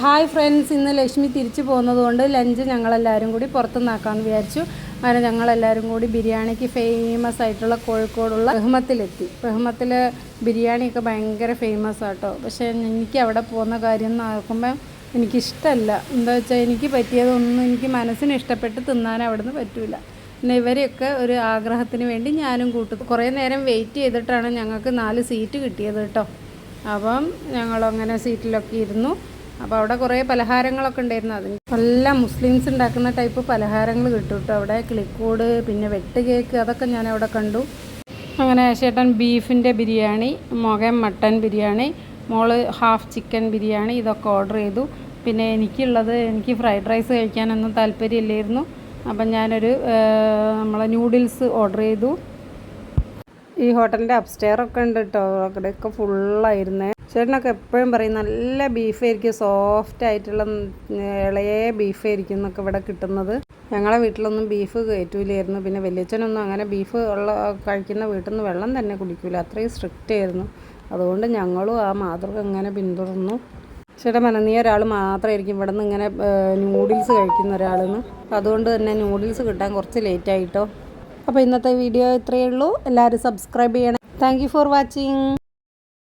Hi friends ഇന്ന് ലക്ഷ്മി തിരിച്ചു പോകുന്നതുകൊണ്ട് ലഞ്ച് ഞങ്ങളെല്ലാവരും കൂടി പുറത്തുനിന്നാക്കാമെന്ന് വിചാരിച്ചു. അങ്ങനെ ഞങ്ങളെല്ലാവരും കൂടി ബിരിയാണിക്ക് ഫേമസ് ആയിട്ടുള്ള കോഴിക്കോടുള്ള ബഹ്മത്തിലെത്തി ബഹ്മത്തിൽ ബിരിയാണിയൊക്കെ ഭയങ്കര ഫേമസ് ആട്ടോ. പക്ഷേ എനിക്ക് അവിടെ പോകുന്ന കാര്യം എന്ന് ആക്കുമ്പോൾ എനിക്കിഷ്ടമല്ല എന്താ വെച്ചാൽ എനിക്ക് പറ്റിയതൊന്നും എനിക്ക് മനസ്സിന് ഇഷ്ടപ്പെട്ട് തിന്നാൻ അവിടുന്ന് പറ്റില്ല പിന്നെ ഇവരെയൊക്കെ ഒരു ആഗ്രഹത്തിന് വേണ്ടി ഞാനും കൂട്ടും. കുറേ നേരം വെയിറ്റ് ചെയ്തിട്ടാണ് ഞങ്ങൾക്ക് നാല് സീറ്റ് കിട്ടിയത് കേട്ടോ. അപ്പം ഞങ്ങളങ്ങനെ സീറ്റിലൊക്കെ ഇരുന്നു. അപ്പോൾ അവിടെ കുറേ പലഹാരങ്ങളൊക്കെ ഉണ്ടായിരുന്നു. അതിന് നല്ല മുസ്ലിംസ് ഉണ്ടാക്കുന്ന ടൈപ്പ് പലഹാരങ്ങൾ കിട്ടും കേട്ടോ. അവിടെ ക്ലിക്കൂട് പിന്നെ വെട്ട് കേക്ക് അതൊക്കെ ഞാൻ അവിടെ കണ്ടു. അങ്ങനെ ചേട്ടൻ ബീഫിന്റെ ബിരിയാണി മുഖം മട്ടൻ ബിരിയാണി മോൾ ഹാഫ് ചിക്കൻ ബിരിയാണി ഇതൊക്കെ ഓർഡർ ചെയ്തു. പിന്നെ എനിക്കുള്ളത് എനിക്ക് ഫ്രൈഡ് റൈസ് കഴിക്കാനൊന്നും താല്പര്യമില്ലായിരുന്നു. അപ്പം ഞാനൊരു നമ്മളെ ന്യൂഡിൽസ് ഓർഡർ ചെയ്തു. ഈ ഹോട്ടലിന്റെ അപ്സ്റ്റെയർ ഒക്കെ ഉണ്ട് കേട്ടോ. അവിടെയൊക്കെ ഫുള്ളായിരുന്നേ ചേട്ടനൊക്കെ എപ്പോഴും പറയും നല്ല ബീഫായിരിക്കും സോഫ്റ്റ് ആയിട്ടുള്ള ഇളയ ബീഫായിരിക്കും എന്നൊക്കെ ഇവിടെ കിട്ടുന്നത്. ഞങ്ങളെ വീട്ടിലൊന്നും ബീഫ് കയറ്റൂലായിരുന്നു. പിന്നെ വലിയച്ഛനൊന്നും അങ്ങനെ ബീഫ് ഉള്ള കഴിക്കുന്ന വീട്ടിൽ നിന്ന് വെള്ളം തന്നെ കുടിക്കൂല. അത്രയും സ്ട്രിക്റ്റ് ആയിരുന്നു. അതുകൊണ്ട് ഞങ്ങളും ആ മാതൃക ഇങ്ങനെ പിന്തുടർന്നു. ചേട്ടാ മനനീയ ഒരാൾ മാത്രമായിരിക്കും ഇവിടെ നിന്ന് ഇങ്ങനെ നൂഡിൽസ് കഴിക്കുന്ന ഒരാളെന്ന്. അതുകൊണ്ട് തന്നെ നൂഡിൽസ് കിട്ടാൻ കുറച്ച് ലേറ്റ് ആയിട്ടോ. അപ്പോൾ ഇന്നത്തെ വീഡിയോ ഇത്രയേ ഉള്ളൂ. എല്ലാവരും സബ്സ്ക്രൈബ് ചെയ്യണം. Thank for watching